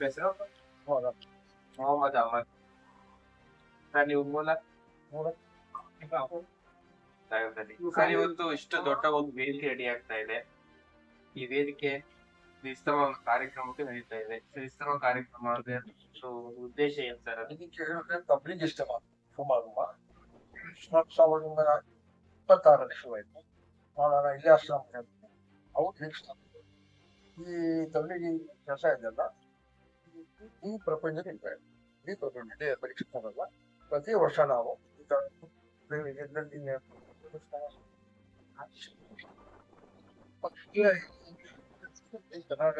ಹೆಸರು ಹೌದಾ ಮೊಹಮ್ಮದ್ ಅಹಮದ್ ಸರ್ ನೀವು ಮೂಲ ಮೂಲ? ನಗರದಲ್ಲಿ ಸರ್ ಇವತ್ತು ಇಷ್ಟು ದೊಡ್ಡ ಒಂದು ವೇದಿಕೆ ರೆಡಿ ಆಗ್ತಾ ಇದೆ ಈ ವೇದಿಕೆ ಕ್ರಿಸ್ತವ ಕಾರ್ಯಕ್ರಮಕ್ಕೆ ನಡೀತಾ ಇದೆ ಕ್ರಿಸ್ತವ ಕಾರ್ಯಕ್ರಮ ಅಂದ್ರೆ ಒಂದು ಉದ್ದೇಶ ಏನ್ ಸರ್ ಅದು ಇದಕ್ಕೆ ಹೇಳಿದ್ರೆ ತಬ್ಲಿಗ್ ಇಷ್ಟಮ ಸುಮಾರು ಸಾವಿರದ ಒಂಬೈನೂರ ಇಪ್ಪತ್ತಾರರಲ್ಲಿ ಶುರುವಾಯಿತು ನಾನು ಇಲ್ಲಿ ಅಂತ ಅವ್ರು ನೆಕ್ಸ್ಟ್ ಈ ತಬ್ಲಿಗಿ ಕೆಲಸ ಇದೆಯಲ್ಲ, ಈ ಪ್ರಪಂಚದಲ್ಲಿ ಇದೆ ಪ್ರಪಂಚದಲ್ಲಿ ಪರೀಕ್ಷೆ ಬರಲ್ಲ ಪ್ರತಿ ವರ್ಷ ನಾವು ಕರ್ನಾಟಕ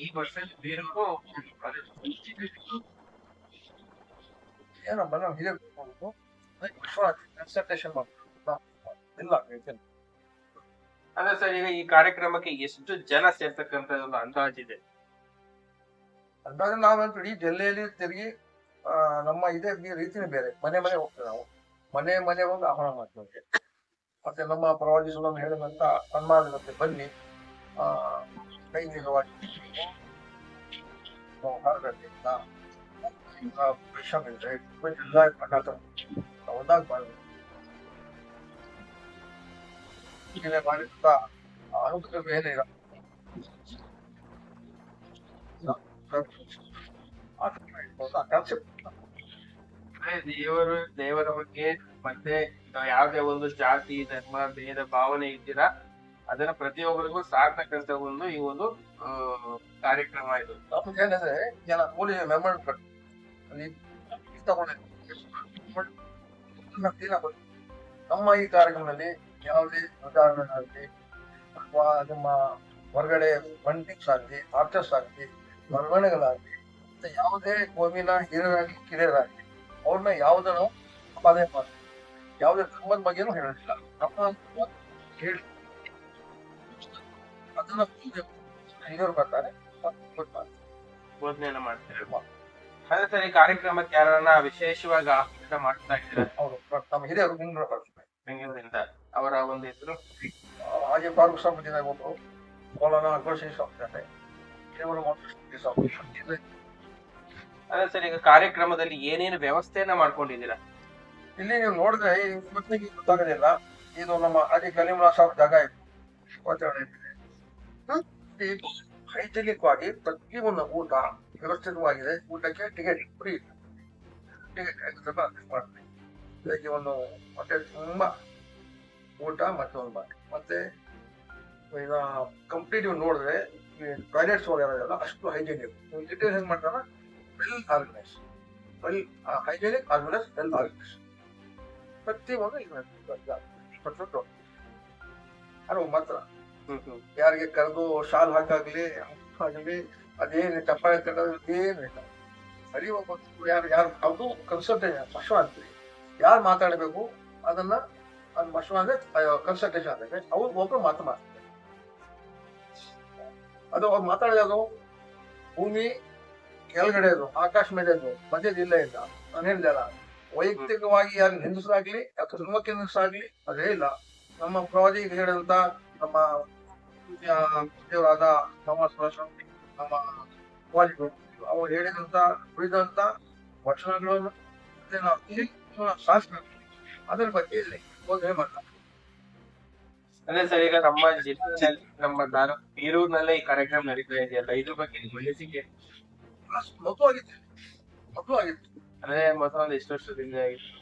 ಈ ವರ್ಷ ಬೇರೆಗೂ ಏನಮ್ಮ ನಾವು ಹಿರಿಯ ಇಲ್ಲ. ಅದೇ ಸರ್, ಈಗ ಈ ಕಾರ್ಯಕ್ರಮಕ್ಕೆ ಎಷ್ಟು ಜನ ಸೇರ್ತಕ್ಕಂತ ಅಂದಾಜಿದೆ ಅಂದಾಜು ನಾವು ಇಡೀ ಜಿಲ್ಲೆಯಲ್ಲಿ ತಿರುಗಿ ನಮ್ಮ ಇದೇ ಈ ರೀತಿನೇ ಬೇರೆ. ಮನೆ ಮನೆ ಹೋಗ್ತೇವೆ ನಾವು. ಮನೆ ಮನೆ ಹೋಗಿ ಆಹ್ವಾನ ಮಾಡ್ತೇವೆ. ಮತ್ತೆ ನಮ್ಮ ಪ್ರವಾದಿಗಳನ್ನು ಹೇಳಿದಂತ ಸನ್ಮಾನದಂತೆ ಬನ್ನಿ. ಆ ನಾವು. ಅದೇ ದೇವರು ದೇವರ ಬಗ್ಗೆ ಮತ್ತೆ ಯಾವುದೇ ಒಂದು ಜಾತಿ ಧರ್ಮ ಭೇದ ಭಾವನೆ ಇದ್ದೀರಾ ಅದನ್ನ ಪ್ರತಿಯೊಬ್ಬರಿಗೂ ಸಾರ್ಥಕಂತ ಒಂದು ಈ ಒಂದು ಕಾರ್ಯಕ್ರಮ ಇದು ಏನಂದ್ರೆ ಜನ ಮೂಲಿ ಮೆಮೊರಿ ಕಟ್ ಅಲ್ಲಿ ತಗೊಂಡಿದ್ದು ನಮ್ಮ ಈ ಕಾರ್ಯಕ್ರಮದಲ್ಲಿ ಯಾವುದೇ ಉದಾಹರಣೆ ಆಗಲಿ ಅಥವಾ ನಿಮ್ಮ ಹೊರಗಡೆ ಬಂಟಿಂಗ್ಸ್ ಆಗಲಿ ಆರ್ಟಿಸ್ಟ್ ಆಗಲಿ ಬರವಣಿಗೆಗಳಾಗಲಿ ಮತ್ತು ಯಾವುದೇ ಕೋಮಿನ ಹಿರಿಯರಾಗಲಿ ಕಿರಿಯರಾಗಲಿ ಅವ್ರನ್ನ ಯಾವುದನ್ನು ಅಪಾದನೆ ಮಾಡಿ ಯಾವುದೇ ಧರ್ಮದ ಬಗ್ಗೆನೂ ಹೇಳೋದಿಲ್ಲ. ನಮ್ಮ ಹೇಳಿ. ಅದನ್ನ ಹಿರಿಯರು ಬರ್ತಾರೆ ಬೋಧನೆಯನ್ನು ಮಾಡ್ತಾರೆ. ಅದೇ ಸರ್ ಈ ಕಾರ್ಯಕ್ರಮಕ್ಕೆ ಯಾರನ್ನ ವಿಶೇಷವಾಗಿ ಆಹ್ವಾನ ಮಾಡ್ತಾ ಇದ್ದಾರೆ? ಅವರು ತಮ್ಮ ಹಿರಿಯರು ಬೆಂಗಳೂರು ಬರ್ತಾರೆ ಬೆಂಗಳೂರಿಂದ. ಅವರ ಒಂದು ಇದ್ರು. ಹಾಗೆ ಫಾರೂಕ್ ಸಾಬ್ ಇದ್ದಾರೆ ಒಬ್ಬರು ಮೌಲಾನ ಅಕ್ಬರ್ ಸಾಬ್ ಇವರು ಇದೆ. ಅದೇ ಸರ್ ಈಗ ಕಾರ್ಯಕ್ರಮದಲ್ಲಿ ಏನೇನು ವ್ಯವಸ್ಥೆಯನ್ನ ಮಾಡ್ಕೊಂಡಿದ್ದೀರಾ? ಇಲ್ಲಿ ನೀವು ನೋಡಿದ್ರೆ ಈ ಇವತ್ತಿಗೆ ಗೊತ್ತಾಗೋದಿಲ್ಲ. ಇದು ನಮ್ಮ ಅಡಿ ಕಲೀಮುಲ್ಲಾ ಸಾಬ್ ಜಾಗ ಇದೆ. ಪ್ರತಿ ಪ್ರತಿಯೊಂದು ಊಟ ವ್ಯವಸ್ಥಿತವಾಗಿದೆ. ಊಟಕ್ಕೆ ಟಿಕೆಟ್ ಫ್ರೀ. ಟಿಕೆಟ್ ಮಾಡ್ತೀವಿ ಇದಕ್ಕೆ ಒಂದು ಹೊಟ್ಟೆ ತುಂಬಾ ಊಟ ಮತ್ತೆ ಒಂದು ಬಾಟ್ ಮತ್ತೆ ಈಗ ಕಂಪ್ಲೀಟ್ ನೋಡಿದ್ರೆ ಟಾಯ್ಲೆಟ್ಸ್ ಹೋಗಿರೋದೆಲ್ಲ ಅಷ್ಟು ಹೈಜೆನಿಕ್ ಡಿಟೇಲ್ಸ್ ಹೆಂಗ್ ಮಾಡ್ತಾರ? Well organise well hygienic well organise well organise ಪ್ರತಿಯೊಂದು ಇದು ಅದು ಮಾತ್ರ. ಯಾರಿಗೆ ಕರೆದು ಶಾಲ್ ಹಾಕಾಗ್ಲಿ ಆಗಲಿ ಅದೇನು ಚಪ್ಪಾಳೆ ತಗೊಳ್ಳೋದು ಏನು ಇಲ್ಲ. ಸರಿ ಒಬ್ಬ ಯಾರು ಯಾರು ಅದು ಮಶ್ವ ಅಂತೀವಿ ಯಾರು ಮಾತಾಡಬೇಕು ಅದನ್ನ ಅದು ಮಶ್ವ ಅಂದ್ರೆ ಕನ್ಸಲ್ಟೇಷನ್ ಅಂದ್ರೆ ಅವ್ರು ಒಬ್ರು ಮಾತು ಮಾಡ್ತಾರೆ ಅದು ಅವ್ರು ಮಾತಾಡೋದು ಭೂಮಿ, ಕೆಳಗಡೆ ಅದು, ಆಕಾಶ ಮೇಲೆ ಅದು ಮಧ್ಯದ ಇಲ್ಲ. ನಾನು ಹೇಳಿದೆಲ್ಲ ವೈಯಕ್ತಿಕವಾಗಿ ಯಾರು ನಿಂದಿಸಲಾಗ್ಲಿ ಧರ್ಮಕ್ಕೆ ನಿಂದಿಸಲಾಗ್ಲಿ ಅದೇ ಇಲ್ಲ. ನಮ್ಮ ಪ್ರವಾದಿ ಹೇಳಿದಂತ ನಮ್ಮ ದೇವರಾದ ನಮ್ಮ ನಮ್ಮ ಪ್ರವಾದಿಗಳು ಅವರು ಹೇಳಿದಂತ ಉಳಿದಂತ ವಚನಗಳನ್ನು ಇಲ್ಲಿ ಶಾಸ್ತ್ರ ಅದರ ಬಗ್ಗೆ ಇಲ್ಲಿ. ಬೋಧನೆ ಮಾಡ್ತಾರೆ ಅದೇ ಸರ್ ಈಗ ನಮ್ಮ ಜಿಲ್ಲೆಯಲ್ಲಿ ನಮ್ಮ ನಾನು ಬೀರೂರ್ನಲ್ಲೇ ಈ ಕಾರ್ಯಕ್ರಮ ನಡೀತಾ ಇದೆಯಲ್ಲ ಇದ್ರ ಬಗ್ಗೆ ನಿಮ್ಮ ಅನಿಸಿಕೆ? ಮಗು ಆಗಿತ್ತು ಅದೇ ಅಂದ್ರೆ ಒಂದು ಎಷ್ಟು ವರ್ಷದಿಂದ ಆಗಿತ್ತು?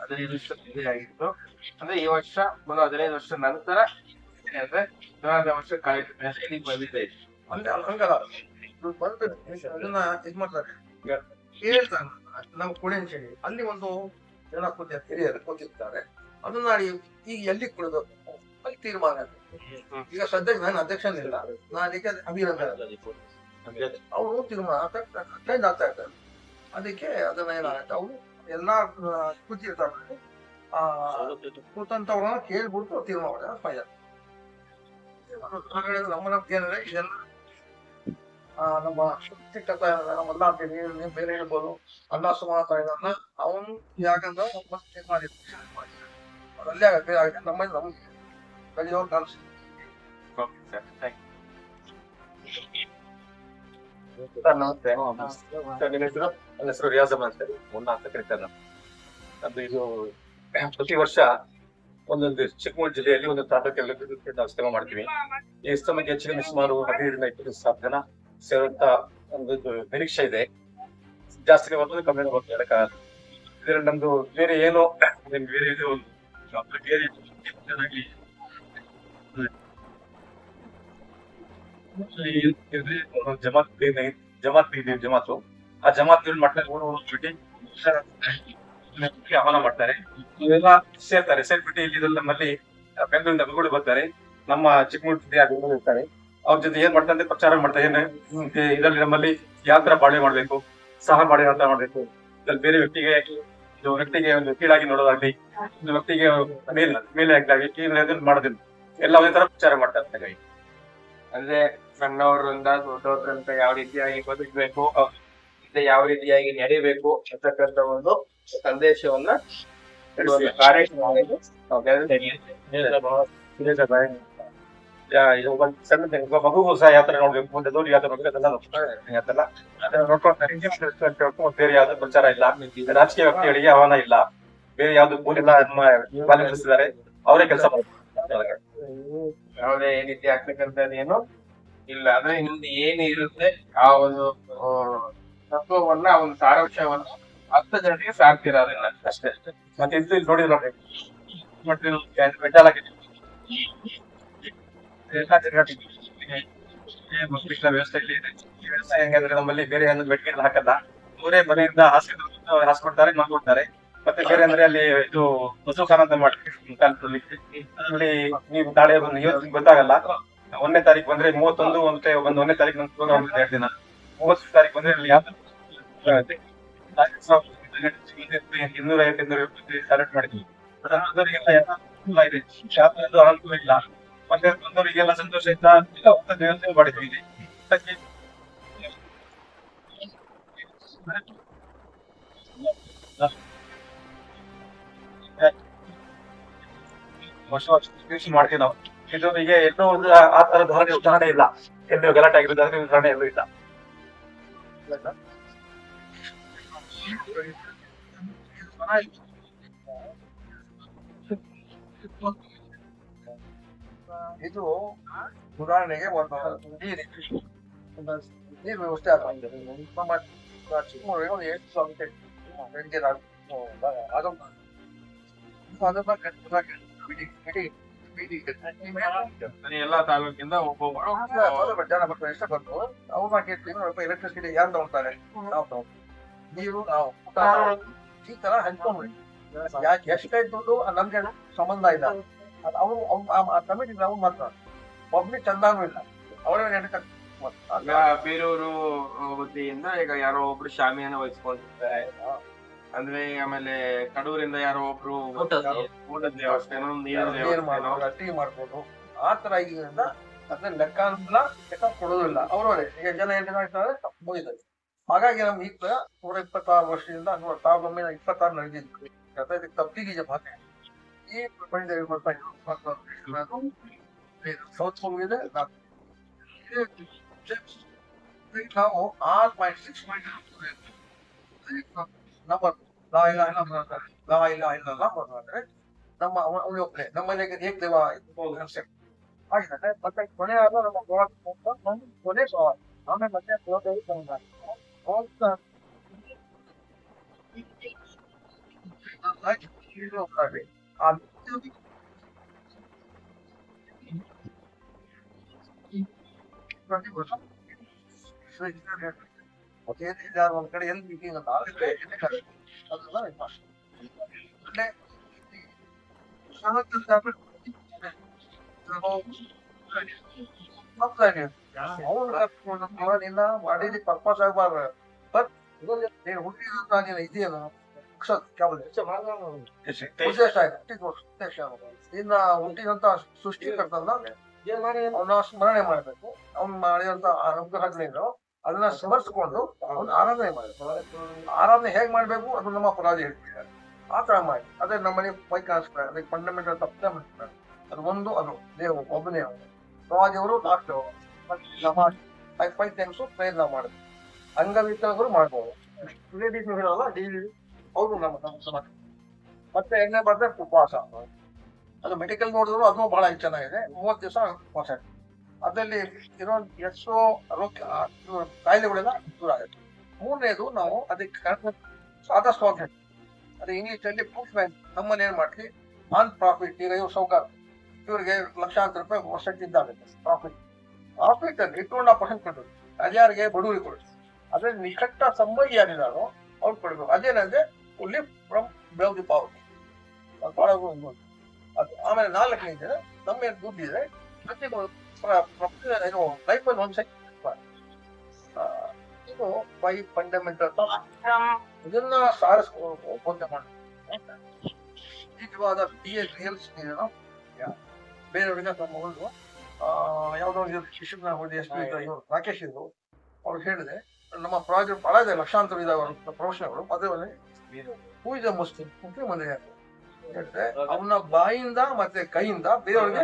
ಹದಿನೈದು ವರ್ಷದಿಂದ ಆಗಿತ್ತು. ಅಂದ್ರೆ ಈ ವರ್ಷ ಒಂದು ಹದಿನೈದು ವರ್ಷ ನಂತರ ಅಂದ್ರೆ ಹದಿನಾರನೇ ವರ್ಷ ಕಾರ್ಯಕ್ರಮ ಇಲ್ಲಿಗೆ ಬಂದಿದೆ ಅಂದ್ರೆ ಹಂಗಲ್ಲ. ಬಂದು ಅದನ್ನ ಇದ್ ಮಾಡ್ತಾರೆ. ಹೇಳ್ತಾನೆ ನಾವು ಕುಡಿಯಂಚೇಳಿ ಅಲ್ಲಿ ಒಂದು ಜನ ಕೂತ ಹಿರಿಯರು ಕೂತಿರ್ತಾರೆ ಅದನ್ನ ಈಗ ಎಲ್ಲಿ ಕುಡಿಬೇಕು ಅಲ್ಲಿ ತೀರ್ಮಾನ. ಈಗ ಸದ್ಯಕ್ಕೆ ನಾನು ಅಧ್ಯಕ್ಷನಿಲ್ಲ ನಾನು ಈಗ ಅಭಿನಂದನೆ ಅವರು ತೀರ್ಮಾನ ಚೇಂಜ್ ಆಗ್ತಾ ಇರ್ತಾರೆ ಅದಕ್ಕೆ ಅದನ್ನ ಏನಾಗುತ್ತೆ ಅವರು ಎಲ್ಲಾ ಕೂತಿರ್ತಾರೆ ಆ ಕೂತಂತವ್ರನ್ನ ಕೇಳ್ಬಿಟ್ಟು ತೀರ್ಮಾನ ಮಾಡ್ತಾರೆ ಫೈನಲ್ ನಮ್ಮ ನಮ್ಗೆ ಏನಂದ್ರೆ ಇದೆಲ್ಲ ಆ, ಶಕ್ತಿ ಶಿಕ್ಷಕ ನಮ್ಮೆಲ್ಲ ನೀವು ಬೇರೆ ಹೇಳ್ಬೋದು. ಅಲ್ಲ ಸುಮಾರು ಇದನ್ನ ಅವನು ಯಾಕಂದ್ರೆ ನಮ್ಮ ತೀರ್ಮಾನ ಇತ್ತು. ಅಲ್ಲೇ ಆಗತ್ತೆ ಆಗುತ್ತೆ ನಮ್ಮ ನಮ್ಗೆ ಸರ್ ಸರ್ ನಮಸ್ತೆ. ಸರ್ ನಿಮ್ಮ ಹೆಸರು? ನನ್ನ ಹೆಸರು ರಿಯಾಜ್ ಅಹಮದ್ ಅಂತ ಹೇಳಿ. ಮುನ್ನ ಅಂತ ಕರೀತಾರೆ ನಾನು ನಮ್ದು ಇದು ಪ್ರತಿ ವರ್ಷ ಒಂದೊಂದು ಚಿಕ್ಕಮಗಳೂರು ಜಿಲ್ಲೆಯಲ್ಲಿ ಒಂದು ತಾಲೂಕಲ್ಲಿ ನಾವು ಸ್ಥಳ ಮಾಡ್ತೀವಿ. ಈ ಸ್ಥಳಕ್ಕೆ ಹೆಚ್ಚಿನ ಸುಮಾರು ಹದಿನೈದರಿಂದ ಇಪ್ಪತ್ತು ಸಾವಿರ ಜನ ಸೇರುವಂತ ಒಂದು ನಿರೀಕ್ಷೆ ಇದೆ. ಜಾಸ್ತಿ ಬರ್ತದೆ ಕಮ್ಮಿ ಬರ್ತದೆ ಇದ್ರಲ್ಲಿ ನಮ್ದು ಬೇರೆ ಏನು ನಿಮ್ಗೆ ಬೇರೆ ಇದು ಬೇರೆ ಚೆನ್ನಾಗಿ ಜಮಾತ್ ಜಮಾತ್ ಜಮಾತು. ಆ ಜಮಾತ್ ಬಿಟ್ಟು ಆಹ್ವಾನ ಮಾಡ್ತಾರೆ. ಇವೆಲ್ಲ ಸೇರ್ತಾರೆ. ಸೇರ್ಬಿಟ್ಟು ಇಲ್ಲಿ ನಮ್ಮಲ್ಲಿ ಬೆಂಗಳೂರಿಂದ ಮಗಳು ಬರ್ತಾರೆ ನಮ್ಮ ಚಿಕ್ಕಮಗಳೂರು ಇರ್ತಾರೆ. ಅವ್ರ ಜೊತೆ ಏನ್ ಮಾಡ್ತಾರೆ ಪ್ರಚಾರ ಮಾಡ್ತಾ ಏನ್ ಇದರಲ್ಲಿ ನಮ್ಮಲ್ಲಿ ಯಾವ ತರ ಬಾಳ್ವೆ ಮಾಡ್ಬೇಕು ಸಹ ಬಾಳೆ ಅಂತ ಮಾಡ್ಬೇಕು ಇದ್ರಲ್ಲಿ ಬೇರೆ ವ್ಯಕ್ತಿಗೆ ಇದು ವ್ಯಕ್ತಿಗೆ ಒಂದು ಕೀಳಾಗಿ ನೋಡೋದಾಗ್ಲಿ ಒಂದು ವ್ಯಕ್ತಿಗೆ ಮೇಲ್ ಮೇಲೆ ಆಗ್ಲಾಗ್ಲಿ ಮಾಡೋದಿಲ್ಲ. ಎಲ್ಲ ಒಂದೇ ತರ ಪ್ರಚಾರ ಮಾಡ್ತಾರೆ ಇರ್ತಾರೆ ಅಂದ್ರೆ ಸಣ್ಣವರಿಂದ ದೊಡ್ಡವ್ರಂತ ಯಾವ ರೀತಿಯಾಗಿ ಬದುಕಬೇಕು ಮತ್ತೆ ಯಾವ ರೀತಿಯಾಗಿ ನಡಿಬೇಕು ಅಂತಕ್ಕಂತ ಒಂದು ಸಂದೇಶವನ್ನ ಕಾರ್ಯಕ್ರಮ ಒಂದ್ ಸಣ್ಣ ಮಗುಗೂ ಸಹ ಯಾವ ನೋಡ್ಬೇಕು ಮುಂದೆ ದೂರ ಯಾವ ತರ ನೋಡ್ಬೇಕು ಅದೆಲ್ಲ ಅದೆಲ್ಲ ಬೇರೆ ಯಾವ್ದು ಪ್ರಚಾರ ಇಲ್ಲ ರಾಜಕೀಯ ವ್ಯಕ್ತಿಗಳಿಗೆ ಆಹ್ವಾನ ಇಲ್ಲ ಬೇರೆ ಯಾವ್ದು ನಮ್ಮ ಪಾಲಿಸಿದ್ದಾರೆ ಅವರೇ ಕೆಲಸ ಮಾಡ್ತಾರೆ ಯಾವುದೇ ರೀತಿ ಏನು ಇಲ್ಲ ಅಂದ್ರೆ ನಿಮ್ದು ಏನು ಇರುತ್ತೆ ಆ ಒಂದು ತತ್ವವನ್ನ ಆ ಒಂದು ಸಾರಾಂಶವನ್ನ ಹತ್ತು ಜನರಿಗೆ ಸಾರ್ತಿರೋದಿಲ್ಲ ಅಷ್ಟೇ ಮತ್ತೆ ಇದು ಇಲ್ಲಿ ನೋಡಿದ್ರೆ ನೋಡಿ ಮೆಟಲ್ ಎಲ್ಲ ಇಲ್ಲಿ ಇದೆ ಈ ವ್ಯವಸ್ಥೆ ಹೆಂಗಂದ್ರೆ ನಮ್ಮಲ್ಲಿ ಬೇರೆ ಏನು ಬೆಟ್ಟಿಗೆ ಹಾಕಲ್ಲ ಅವರೇ ಮನೆಯಿಂದ ಹಾಸ್ಪಿಟಲ್ ಹಾಸ್ಕೊಡ್ತಾರೆ ಮಾಡ್ಕೊಡ್ತಾರೆ ಮತ್ತೆ ಬೇರೆ ಅಂದ್ರೆ ಅಲ್ಲಿ ಇದು ವಸೂಖಾನ ಅಂತ ಮಾಡ್ತೀವಿ ಅದರಲ್ಲಿ ನೀವು ನಾಳೆ ಬಂದು ಇವತ್ತು ಗೊತ್ತಾಗಲ್ಲ ಒಂದನೇ ತಾರೀಕು ಬಂದ್ರೆ ಮೂವತ್ತೊಂದು ಮತ್ತೆ ಒಂದು ಒಂದನೇ ತಾರೀಕು ನಂತರ ಪ್ರೋಗ್ರಾಮ್ ಎರಡು ದಿನ ಮೂವತ್ತು ತಾರೀಕು ಬಂದ್ರೆ ಅಲ್ಲಿ ಇನ್ನೂರ ಐವತ್ತು ಇನ್ನೂರ ಸೆಲೆಕ್ಟ್ ಮಾಡಿದ್ವಿ ಶಾಸ್ತ್ರದ್ದು ಅನುಕೂಲ ಇಲ್ಲ ಮತ್ತೆ ಬಂದವರಿಗೆಲ್ಲ ಸಂತೋಷ ಇತ್ತ ಎಲ್ಲ ಹೋಗ್ತಾ ದೇವಸ್ಥಾನ ಮಾಡಿದ್ವಿ ಇಲ್ಲಿ. ವರ್ಷ ವರ್ಷ ಮಾಡ್ತೀವಿ ನಾವು. ಇದು ಈಗ ಎಲ್ಲೋ ಒಂದು ಆ- ತರ ಧೋರಣೆ ಉದಾಹರಣೆ ಇಲ್ಲ. ಎಲ್ಲೋ ಗಲಾಟೆ ಆಗಿರೋದು ಉದಾಹರಣೆ ಎಲ್ಲೂ ಇಲ್ಲ. ಇದು ಉದಾಹರಣೆಗೆ ಒಂದು ನೀರು ವ್ಯವಸ್ಥೆ ನಮ್ಮ ಚಿಕ್ಕಮಗಳೂರಿಗೆ ಒಂದು ಎಷ್ಟು ಸಾವಿರ ಬೆಳಿಗ್ಗೆ ಅದು ಅದನ್ನ ಕಟ್ಟಿ ಬಿಡಿ ಬಿಡಿ ಎಲ್ಲಾ ತಾಲೂಕಿಂದ ಒಬ್ಬೊಬ್ಬರು ಮೊದಲು ಜನ ಬರ್ತಾರೆ ಎಷ್ಟು ಬಂದು. ಅವ್ರನ್ನ ಕೇಳ್ತೀವಿ ಎಲೆಕ್ಟ್ರಿಸಿಟಿ ಯಾರು ತಗೊಳ್ತಾರೆ? ನಾವು. ನೀರು ನಾವು. ಈ ತರ ಹಂಚ್ಕೊಂಡ್ಬಿಡಿ. ಯಾಕೆ ಎಷ್ಟೇ ದುಡ್ಡು ನಮ್ಗೆ ಸಂಬಂಧ ಇಲ್ಲ. ಅದು ಅವ್ರು ಅವ್ರು ಆ ಕಮಿಟಿ ನಾವು ಮಾತ್ರ ಪಬ್ಲಿಕ್ ಚಂದಾನು ಇಲ್ಲ. ಅವರೇ ನೆನಕ ಈಗ ಬೇರೆಯವರು ವತಿಯಿಂದ ಈಗ ಯಾರೋ ಒಬ್ರು ಶಾಮಿಯಾನ ವಹಿಸ್ಕೊಂಡಿರ್ತಾರೆ ಅಂದ್ರೆ ಆಮೇಲೆ ಕಡೂರಿಂದ ಯಾರೋ ಒಬ್ರು ಊಟದ ವ್ಯವಸ್ಥೆನೋ ನೀರಿನ ನೀರು ವ್ಯವಸ್ಥೆನೋ ಮಾಡ್ಬೋದು ಟೀ ಮಾಡ್ಬೋದು. ಆ ತರ ಇದರಿಂದ ಅದನ್ನ ಲೆಕ್ಕ ಅಂತ ಲೆಕ್ಕ ಕೊಡೋದಿಲ್ಲ. ಅವರವರೇ. ಈಗ ಜನ ಏನ್ ಹೇಳ್ತಾರೆ ಇದೆ. ಹಾಗಾಗಿ ನಮ್ಗೆ ಈಗ ನೂರ ಇಪ್ಪತ್ತಾರು ವರ್ಷದಿಂದ ನೂರ ಸಾವಿರದ ಒಂಬೈನೂರ ಇಪ್ಪತ್ತಾರು ನಡೆದಿದ್ದು ಯಾಕಂದ್ರೆ ಇದಕ್ಕೆ ತಪ್ಪಿಗೆ ಮಾತೆ ಈ ಬಂದ ಬರ್ತಾ ಸೌತ್ ಹೋಗಿದೆ ನಾವು ಆರ್ ಪಾಯಿಂಟ್ ಸಿಕ್ಸ್ ಪಾಯಿಂಟ್ ನಂಬರ್ ಲಾ ಇಲ್ಲ ಇಲ್ಲ ಮಾಡ್ತಾರೆ ಲಾ ಇಲ್ಲ ಇಲ್ಲ ಮಾಡ್ತಾರೆ ನಮ್ಮ ಅವಳು ಒಬ್ಬನೇ ನಮ್ಮ ಮನೆಗೆ ಏಕ್ ದೇವ ಕಾನ್ಸೆಪ್ಟ್ ಆಗಿದೆ ಮತ್ತೆ ಕೊನೆಯಾದ ನಮ್ಮ ಗೋಳಕ್ಕೆ ಹೋಗ್ತಾ ಒಂದು ಕೊನೆ ಸವಾಲ್ ಆಮೇಲೆ ಮತ್ತೆ ಹೋಗೋದು ಬಂದ ಹೋಗ್ತಾ ಆ ಒಂದ್ ಕಡೆ ಎಲ್ಲಿ ಮೀಟಿಂಗ್ ಅಂತ ಪರ್ಪಸ್ ಆಗಬಾರ್ದು ಬಟ್ ಹುಟ್ಟಿದ ನೀನು ಇದೆಯಲ್ಲ ಇನ್ನ ಹುಟ್ಟಿದಂತ ಸೃಷ್ಟಿಕರ್ತನ ಅವನ ಸ್ಮರಣೆ ಮಾಡಬೇಕು ಅವ್ನು ಮಾಡಿದಂತ ಅನುಗ್ರಹಗಳೇನು ಅದನ್ನ ಸ್ಮರಿಸಿಕೊಂಡು ಅವ್ನ ಆರಾಧನೆ ಮಾಡಬೇಕು ಆರಾಧನೆ ಹೇಗ್ ಮಾಡ್ಬೇಕು ಅದು ನಮ್ಮ ಅಪರಾಧ ಹೇಳ್ತಿದ್ದಾರೆ ಆ ತರ ಮಾಡಿ ಅದೇ ನಮ್ಮನೆ ಪೈ ಕಾಣಿಸ್ತಾರೆ ಅದಕ್ಕೆ ಫಂಡಮೆಂಟಲ್ ತಪ್ಪೇ ಮಾಡ್ತಾರೆ ಅದು ಒಂದು ಅದು ದೇವರು ಒಬ್ಬನೇ ಅವನು ಪ್ರವಾದಿಯವರು ಡಾಕ್ಟರ್ ಫೈವ್ ಫೈವ್ ಟೈಮ್ಸ್ ಪ್ರಯತ್ನ ಮಾಡಬೇಕು ಅಂಗವಿಕಲರು ಮಾಡ್ಬೋದು ಲೇಡೀಸ್ ಡೈಲಿ ಅವರು ನಮ್ಮ ನಮ್ಮ ಮತ್ತೆ ಎಣ್ಣೆ ಬರ್ದೆ ಉಪವಾಸ ಅದು ಮೆಡಿಕಲ್ ನೋಡಿದ್ರು ಅದನ್ನು ಬಹಳ ಚೆನ್ನಾಗಿದೆ. ಮೂವತ್ತು ದಿವಸ ಉಪವಾಸ ಅದರಲ್ಲಿ ಇರೋ ಎಷ್ಟೋ ಆರೋಗ್ಯ ಕಾಯಿಲೆಗಳೆಲ್ಲ ದೂರ ಆಗುತ್ತೆ. ಮೂರನೇದು ನಾವು ಅದಕ್ಕೆ ಕರೆಕ್ಟ್ ಆದಷ್ಟು ಹೋಗಿ ಅದು ಇಂಗ್ಲೀಷಲ್ಲಿ ಪ್ರೂಫ್ ಮ್ಯಾನ್ ನಮ್ಮಲ್ಲಿ ಏನ್ ಮಾಡ್ತೀವಿ ಆನ್ ಪ್ರಾಫಿಟ್ ಈಗ ಇವ್ರು ಸೌಕರ್ ಇವರಿಗೆ ಲಕ್ಷಾಂತರ ರೂಪಾಯಿ ಪರ್ಸೆಂಟ್ ಇದ್ದಾಗುತ್ತೆ ಪ್ರಾಫಿಟ್ ಪ್ರಾಫಿಟ್ ಅಲ್ಲಿ ಟೂ ಅಂಡ್ ಪರ್ಸೆಂಟ್ ಕೊಡ್ಬೇಕು. ಅದ್ಯಾರಿಗೆ ಬಡವರಿಗೆ ಕೊಡ್ತೀವಿ ಅದ್ರಲ್ಲಿ ನಿಕಟ ಸಂಬಂಧಿ ಯಾರಿದಾರೋ ಅವ್ರು ಕೊಡಬೇಕು. ಅದೇನಂದ್ರೆ fully from bell the power ಅದು ಬಹಳ ಅದು ಆಮೇಲೆ ನಾಲ್ಕನೇ ಇದೆ ನಮ್ಮ ಏನು ದುಡ್ಡು ಇದೆ ಪ್ರತಿ ಏನು ಲೈಫಲ್ಲಿ ಒಂದು ಸೆಕೆಂಡ್ ಇದು ಬೈ ಫಂಡಮೆಂಟಲ್ ಇದನ್ನ ಸಾರಿಸ್ಕೊಂಡು ಬಂದೆ ಮಾಡಿ ನಿಜವಾದ ಬಿ ಎಸ್ ರಿಯಲ್ಸ್ ಬೇರೆಯವರಿಂದ ನಮ್ಮ ಒಂದು ಯಾವುದೋ ಒಂದು ಶಿಶುನ ಹೋಗಿ ಎಷ್ಟು ಇವರು ರಾಕೇಶ್ ಇದ್ರು ಅವ್ರು ಹೇಳಿದೆ ನಮ್ಮ ಪ್ರಾಜೆಕ್ಟ್ ಬಹಳ ಇದೆ ಲಕ್ಷಾಂತರ ಇದಾವೆ ಪ್ರೊಫೆಷನ್ಗಳು ಅದೇ ಹೂ ಇಸ್ ಮುಸ್ಲಿಂ ಮನೆಗೆ ಹೇಳಿದ್ರೆ ಅವನ ಬಾಯಿಂದ ಮತ್ತೆ ಕೈಯಿಂದ ಬೇರೆಯವ್ರಿಗೆ.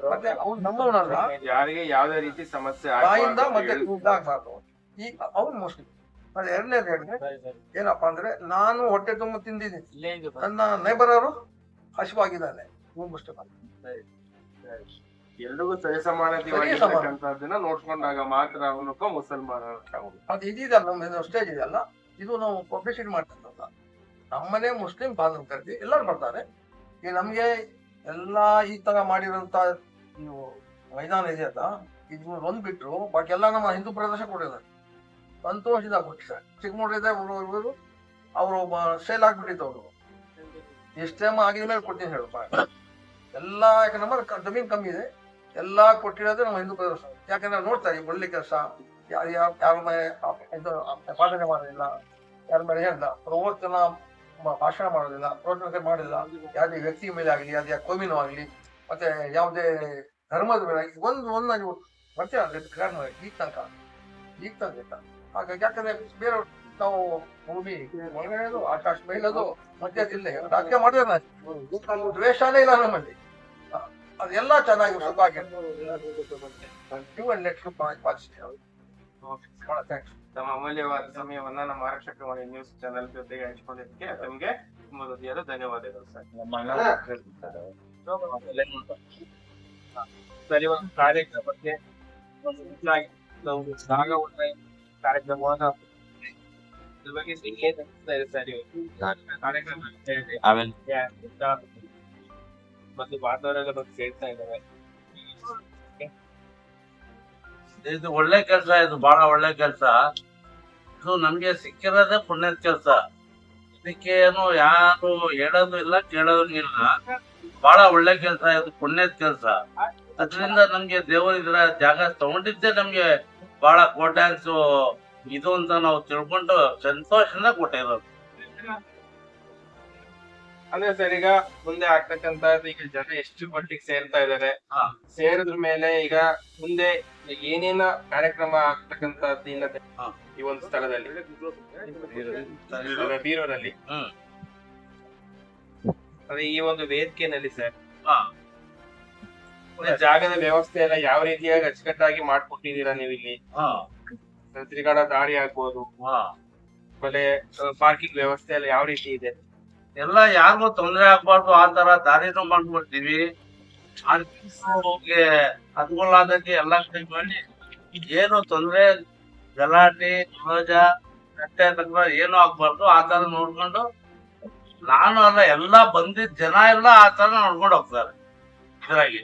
ಮತ್ತೆ ಅವ್ನು ನಮ್ಮವನಲ್ಲ ಯಾರಿಗೆ ಯಾವ್ದೇ ರೀತಿ ಸಮಸ್ಯೆ ಬಾಯಿಂದ ಮತ್ತೆ ಇದಾಗ್ಬಾರ್ದು ಈ ಅವ್ನು ಮುಸ್ಲಿಂ ಮತ್ತೆ ಎರಡನೇದು ಹೇಳಿದ್ರೆ ಏನಪ್ಪಾ ಅಂದ್ರೆ ನಾನು ಹೊಟ್ಟೆ ತುಂಬ ತಿಂದಿದ್ದೀನಿ. ನನ್ನ ನೈಬರ್ ಅವರು ಹಸಿವಾಗಿದ್ದಾನೆ. ಮುಸ್ಲಿಂ ಅಲ್ಲ. ಸರಿ ಸಮಾನತೆ ನೋಡ್ಕೊಂಡಾಗ ಮಾತ್ರ ಅವನಕ್ಕ ಮುಸಲ್ಮಾನ. ಅದು ಇದೆಯಲ್ಲ ನಮ್ಮ ಸ್ಟೇಜ್ ಇದೆಯಲ್ಲ ಇದು ನಾವು ಪಬ್ಲಿಸಿಟಿ ಮಾಡ್ತಿದ್ದಲ್ಲ ನಮ್ಮನೆ ಮುಸ್ಲಿಂ ಬಾಂಧವ ಕರೆದಿ ಎಲ್ಲರೂ ಬರ್ತಾರೆ. ಈ ನಮ್ಗೆ ಎಲ್ಲಾ ಈ ತರ ಮಾಡಿರೋಂತ ನೀವು ಮೈದಾನ ಅಂತ ಇದು ಒಂದ್ ಬಿಟ್ರು ಬಾಕಿ ಎಲ್ಲ ನಮ್ಮ ಹಿಂದೂ ಪ್ರದೇಶ ಕೊಟ್ಟಿದ್ದಾರೆ. ಸಂತೋಷದಿಂದ ಕೊಟ್ಟಿದ್ದಾರೆ. ಚಿಕ್ಕಮಗಳೂರಿದೆ ಇವರು ಅವರು ಸೇಲ್ ಆಗ್ಬಿಟ್ಟಿತ್ತು ಅವರು. ಎಷ್ಟು ಟೈಮ್ ಆಗಿದ ಮೇಲೆ ಕೊಡ್ತೀನಿ ಹೇಳಪ್ಪ ಎಲ್ಲ ಯಾಕಂದ್ರೆ ಜಮೀನ್ ಕಮ್ಮಿ ಇದೆ. ಎಲ್ಲಾ ಕೊಟ್ಟಿರೋದು ನಮ್ಮ ಹಿಂದೂ ಪ್ರದರ್ಶನ ಯಾಕಂದ್ರೆ ನೋಡ್ತಾರೆ ಒಳ್ಳೆ ಕೆಲಸ. ಯಾರು ಯಾರು ಮೇಲೆ ಇದು ಪಾಠನೆ ಮಾಡೋದಿಲ್ಲ, ಯಾರ ಮೇಲೆ ಹೇಳಿಲ್ಲ ಪ್ರವೋಚನ ಭಾಷಣ ಮಾಡೋದಿಲ್ಲ ಪ್ರವಚನ ಮಾಡಿಲ್ಲ. ಯಾವುದೇ ವ್ಯಕ್ತಿ ಮೇಲೆ ಆಗಲಿ, ಯಾವುದೇ ಕೋಮಿನೂ ಆಗಲಿ, ಮತ್ತೆ ಯಾವುದೇ ಧರ್ಮದ ಮೇಲೆ ಆಗಲಿ, ಒಂದು ಒಂದು ನೀವು ಬರ್ತೀರ? ಕಾರಣ ಈಗ ತನಕ. ಈಗ ತನಕ ಹಾಗಾಗಿ ಯಾಕಂದ್ರೆ ಬೇರೆ ನಾವು ಭೂಮಿ ಒಳಗಡೆದು ಆಕಾಶ ಮೇಲದು ಮಧ್ಯ ಜಿಲ್ಲೆ ರಾಜಕೀಯ ಮಾಡಿದ್ರೆ ನಾನು ದ್ವೇಷನೇ ಇಲ್ಲ ನಮ್ಮಲ್ಲಿ. ಅದೆಲ್ಲ ಚೆನ್ನಾಗಿ ಸುಖವಾಗಿ ನೀವು ನೆಕ್ಸ್ಟ್ ಬಹಳ ಥ್ಯಾಂಕ್ಸ್ ತಮ್ಮ ಅಮೂಲ್ಯವಾದ ಸಮಯವನ್ನ ನಮ್ಮ ಆರಕ್ಷಕವಾಣಿ ನ್ಯೂಸ್ ಚಾನೆಲ್ ಜೊತೆಗೆ ಹಂಚ್ಕೊಂಡಿದ್ದಕ್ಕೆ ತಮಗೆ ತುಂಬಾ ಹೃದಯದ ಧನ್ಯವಾದಗಳು ಸರ್. ಸರಿ ಒಂದು ಕಾರ್ಯಕ್ರಮಕ್ಕೆ ಭಾಗವಹಿಸುವ ಕಾರ್ಯಕ್ರಮವನ್ನ ಇದ್ರ ಬಗ್ಗೆ ಸರ್ ಇವತ್ತು? ಕಾರ್ಯಕ್ರಮ. ಅಂತ ಮತ್ತು ಬಾಂಧವರೆಲ್ಲ ಬಂದು ಕೇಳ್ತಾ ಇದ್ದಾರೆ ಇದು ಒಳ್ಳೆ ಕೆಲಸ, ಇದು ಬಹಳ ಒಳ್ಳೆ ಕೆಲಸ. ಇದು ನಮ್ಗೆ ಸಿಕ್ಕಿರೋದೇ ಪುಣ್ಯದ ಕೆಲಸ. ಇದಕ್ಕೆ ಏನು ಯಾರು ಹೇಳೋದು ಇಲ್ಲ, ಕೇಳೋದು ಇಲ್ಲ. ಬಹಳ ಒಳ್ಳೆ ಕೆಲಸ, ಇದು ಪುಣ್ಯದ ಕೆಲಸ. ಅದರಿಂದ ನಮ್ಗೆ ದೇವರು ಇದರ ಜಾಗ ತಗೊಂಡಿದ್ದೆ ನಮ್ಗೆ ಬಹಳ ಕೋಟ್ಯಾನ್ಸ್ ಇದು ಅಂತ ನಾವು ತಿಳ್ಕೊಂಡು ಸಂತೋಷನ ಕೊಟ್ಟಿರೋದು. ಅಂದ್ರೆ ಸರ್ ಈಗ ಮುಂದೆ ಆಗ್ತಕ್ಕಂತ ಈಗ ಜನ ಎಷ್ಟು ಮಟ್ಟಿಗೆ ಸೇರ್ತಾ ಇದಾರೆ. ಸೇರಿದ್ರ ಮೇಲೆ ಈಗ ಮುಂದೆ ಏನೇನ ಕಾರ್ಯಕ್ರಮ ಹಾ. ಈ ಒಂದು ಸ್ಥಳದಲ್ಲಿ? ಬೀರೂರಲ್ಲಿ. ಅದೇ ಈ ಒಂದು ವೇದಿಕೆನಲ್ಲಿ ಸರ್ ಜಾಗದ ವ್ಯವಸ್ಥೆ ಎಲ್ಲ ಯಾವ ರೀತಿಯಾಗಿ ಅಚ್ಚುಕಟ್ಟಾಗಿ ಮಾಡ್ಕೊಟ್ಟಿದ್ದೀರಾ ನೀವು ಇಲ್ಲಿ ಹಾ ತಿರುಗಾಡ ದಾರಿ ಆಗ್ಬೋದು. ಹಾ. ಆಮೇಲೆ ಪಾರ್ಕಿಂಗ್ ವ್ಯವಸ್ಥೆ ಎಲ್ಲ ಯಾವ ರೀತಿ ಇದೆ? ಎಲ್ಲ ಯಾರಿಗೂ ತೊಂದರೆ ಆಗ್ಬಾರ್ದು, ಆ ತರ ದಾರಿನೂ ಮಾಡ್ಕೊಡ್ತೀವಿ ಹೋಗಿ ಅನುಕೂಲ ಆದಂಗೆ ಎಲ್ಲ ಕಡೆ ಮಾಡಿ. ಏನು ತೊಂದರೆ, ಗಲಾಟೆ ಧ್ವಜ ಕಟ್ಟೆ ತಕ್ಕ ಏನು ಆಗ್ಬಾರ್ದು, ಆ ತರ ನೋಡ್ಕೊಂಡು. ನಾನು ಅಲ್ಲ, ಎಲ್ಲ ಬಂದಿದ್ದ ಜನ ಎಲ್ಲ ಆ ತರ ನೋಡ್ಕೊಂಡು ಹೋಗ್ತಾರೆ. ಇದ್ರಾಗಿ.